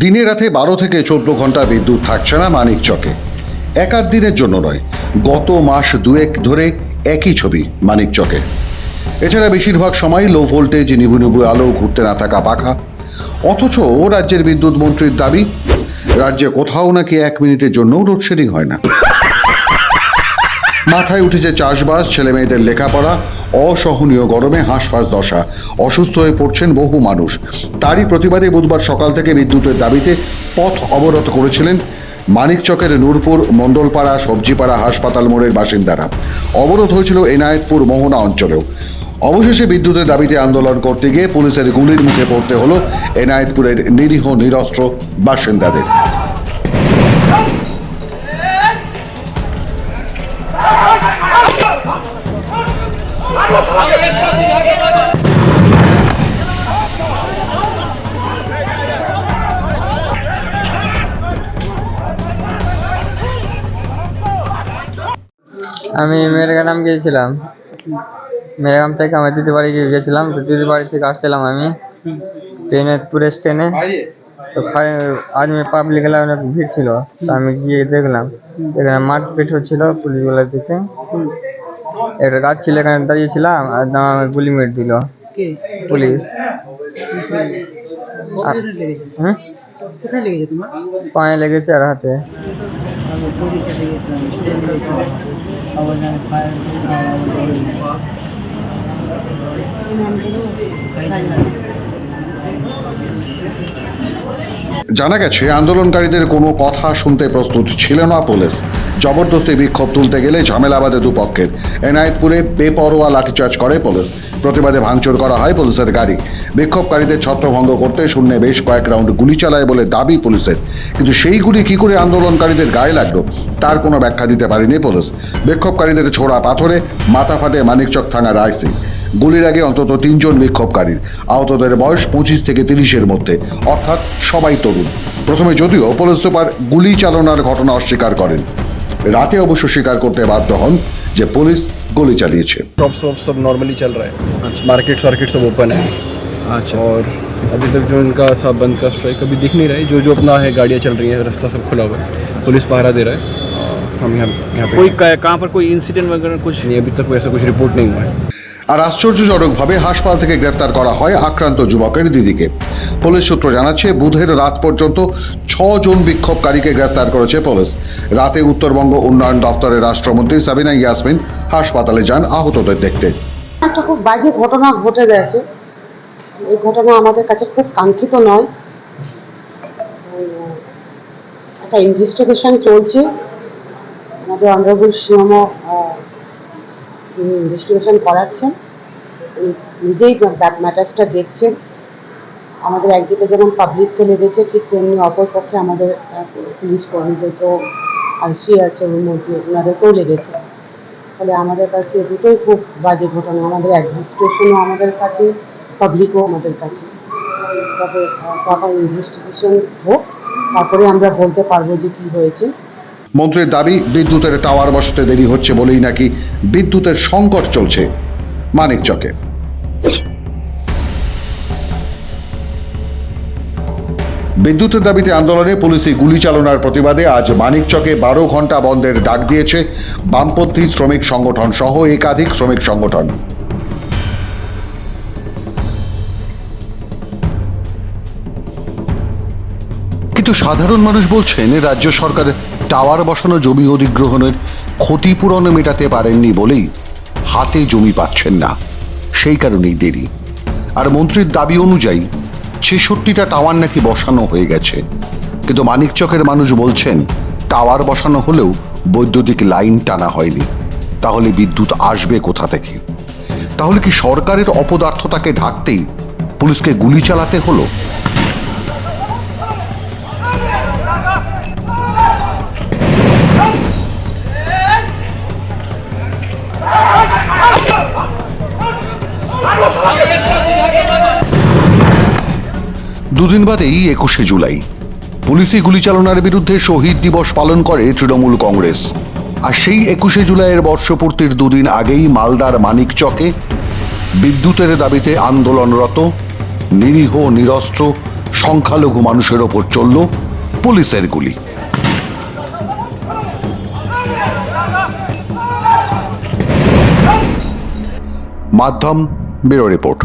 দিনে রাতে বারো থেকে চোদ্দ ঘণ্টা বিদ্যুৎ থাকছে না মানিক চকে। এক আধ দিনের জন্য নয়, গত মাস দুয়েক ধরে একই ছবি মানিক চকে। এছাড়া বেশিরভাগ সময় লো ভোল্টেজ নিবু নিবু আলো, ঘুরতে না থাকা পাখা অথচ রাজ্যের বিদ্যুৎ মন্ত্রীর দাবি, রাজ্যে কোথাও নাকি এক মিনিটের জন্যও লোডশেডিং হয় না। মাথায় উঠেছে চাষবাস ছেলে মেয়েদের লেখাপড়া অসহনীয় গরমে হাঁসফাঁস দশা। অসুস্থ হয়ে পড়ছেন বহু মানুষ। তারই প্রতিবাদে বুধবার সকাল থেকে বিদ্যুতের দাবিতে পথ অবরোধ করেছিলেন মানিকচকের নূরপুর মণ্ডলপাড়া সবজিপাড়া হাসপাতাল মোড়ের বাসিন্দারা। অবরোধ হয়েছিল এনায়েতপুর মোহনা অঞ্চলেও। অবশেষে বিদ্যুতের দাবিতে আন্দোলন করতে গিয়ে পুলিশের গুলির মুখে পড়তে হলো এনায়েতপুরের নিরীহ নিরস্ত্র বাসিন্দাদের। আমি মেরগ্রাম গিয়েছিলাম। মেরগ্রাম থেকে আমার দিদি বাড়ি গিয়ে গেছিলাম তো দিদি বাড়ি থেকে আসছিলাম আমি। ট্রেনে, টুরিস্ট ট্রেনে। তো আজমে পাবলিক এলাকায় ভিড় ছিল। তো আমি গিয়ে দেখলাম। এখানে মারপিট হচ্ছিল পুলিশগুলোর দিকে। একটা গাছ ছিল এখানে দাঁড়িয়েছিলাম আর দাম আমাকে গুলি মেরে দিল কে পুলিশ কোথায় লেগেছে হুম কোথায় লেগেছে তোমার পায়ে লেগেছে আর হাতে আমি জানা গেছে, আন্দোলনকারীদের কোনো কথা শুনতে প্রস্তুত ছিল না পুলিশ। জবরদস্তি বিক্ষোভ তুলতে গেলে ঝামেলা বাঁধে দুপক্ষের এনায়েতপুরে বেপরোয়া লাঠিচার্জ করে পুলিশ। প্রতিবাদে ভাঙচুর করা হয় পুলিশের গাড়ি। বিক্ষোভকারীদের ছত্রভঙ্গ করতে শূন্যে বেশ কয়েক রাউন্ড গুলি চালায় বলে দাবি পুলিশের। কিন্তু সেই গুলি কি করে আন্দোলনকারীদের গায়ে লাগল, তার কোনো ব্যাখ্যা দিতে পারেনি পুলিশ। বিক্ষোভকারীদের ছোড়া পাথরে মাথা ফাটে মানিকচক থানার আইসি গুলির আগে অন্তত তিনজন বিক্ষোভকারীর আহতদের বয়স পঁচিশ থেকে তিরিশের মধ্যে অর্থাৎ সবাই তরুণ প্রথমে যদিও পুলিশ সুপার গুলি চালনার ঘটনা অস্বীকার করেন রাতে অবশ্য স্বীকার করতে বাধ্য হন যে পুলিশ গুলি চালিয়েছে शॉप शॉप सब नॉर्मली चल रहा है मार्केट वार्केट सब ओपन है अच्छा और अभी तक जो इनका था बंद का स्ट्राइक अभी दिख नहीं रहा है जो जो अपना है गाड़ियाँ चल रही हैं रास्ता सब खुला हुआ है पुलिस पहरा दे रहा है और हम यहाँ यहाँ पे कोई क- कहाँ पर कोई इंसिडेंट वगैरह कुछ नहीं अभी तक ऐसा कुछ रिपोर्ट नहीं हुआ है আর আশ্চর্যজনকভাবে হাসপাতাল থেকে গ্রেফতার করা হয় আক্রান্ত যুবকের দিদিকে। পুলিশ সূত্র জানাচ্ছে, বুধের রাত পর্যন্ত জন বিক্ষোভকারীকে গ্রেফতার করেছে পুলিশ। রাতে উত্তরবঙ্গ উন্নয়ন দফতরের রাষ্ট্রমন্ত্রী সাবিনা ইয়াসমিন হাসপাতালে যান আহতদের দেখতে। একটা খুব বাজে ঘটনা ঘটে গেছে। এই ঘটনা আমাদের কাছে খুব কাঙ্ক্ষিত নয়। একটা ইনভেস্টিগেশন চলছে। আমাদের অনারেবল সিএম ইনভেস্টিগেশন করাচ্ছেন। নিজেই নিজেই ম্যাটার্সটা দেখছেন আমাদের একদিকে যেমন পাবলিককে লেগেছে ঠিক তেমনি অপরপক্ষে আমাদের আহ, পুলিশ কর্মীদেরকেও আইসি আছে ওর মধ্যে ওনাদেরকেও লেগেছে। ফলে আমাদের কাছে দুটোই খুব বাজে ঘটনা। আমাদের অ্যাডমিনিস্ট্রেশনও আমাদের কাছে পাবলিকও আমাদের কাছে। তবে প্রপার ইনভেস্টিগেশন হোক তারপরে আমরা বলতে পারব যে কি হয়েছে। মন্ত্রীর দাবি, বিদ্যুতের টাওয়ার বসাতে দেরি হচ্ছে বলেই নাকি বিদ্যুতের সংকট চলছে মানিকচকে। বিদ্যুতের দাবিতে আন্দোলনে পুলিশি গুলি চালনার প্রতিবাদে আজ মানিকচকে বারো ঘণ্টা বন্ধের ডাক দিয়েছে বামপন্থী শ্রমিক সংগঠন সহ একাধিক শ্রমিক সংগঠন। কিন্তু সাধারণ মানুষ বলছেন, রাজ্য সরকার টাওয়ার বসানো জমি অধিগ্রহণের ক্ষতিপূরণ মেটাতে পারেননি বলেই হাতে জমি পাচ্ছেন না। সেই কারণেই দেরি। আর মন্ত্রীর দাবি অনুযায়ী ছেষট্টিটা টাওয়ার নাকি বসানো হয়ে গেছে। কিন্তু মানিকচকের মানুষ বলছেন, টাওয়ার বসানো হলেও বৈদ্যুতিক লাইন টানা হয়নি। তাহলে বিদ্যুৎ আসবে কোথা থেকে? তাহলে কি সরকারের অপদার্থতাকে ঢাকতেই পুলিশকে গুলি চালাতে হলো? দুদিন বাদেই একুশে জুলাই। পুলিশি গুলিচালনার বিরুদ্ধে শহীদ দিবস পালন করে তৃণমূল কংগ্রেস। আর সেই একুশে জুলাইয়ের বর্ষপূর্তির দুদিন আগেই মালদার মানিকচকে বিদ্যুতের দাবিতে আন্দোলনরত, নিরীহ, নিরস্ত্র, সংখ্যালঘু মানুষের ওপর চলল পুলিশের গুলি। মাধ্যম ব্যুরো রিপোর্ট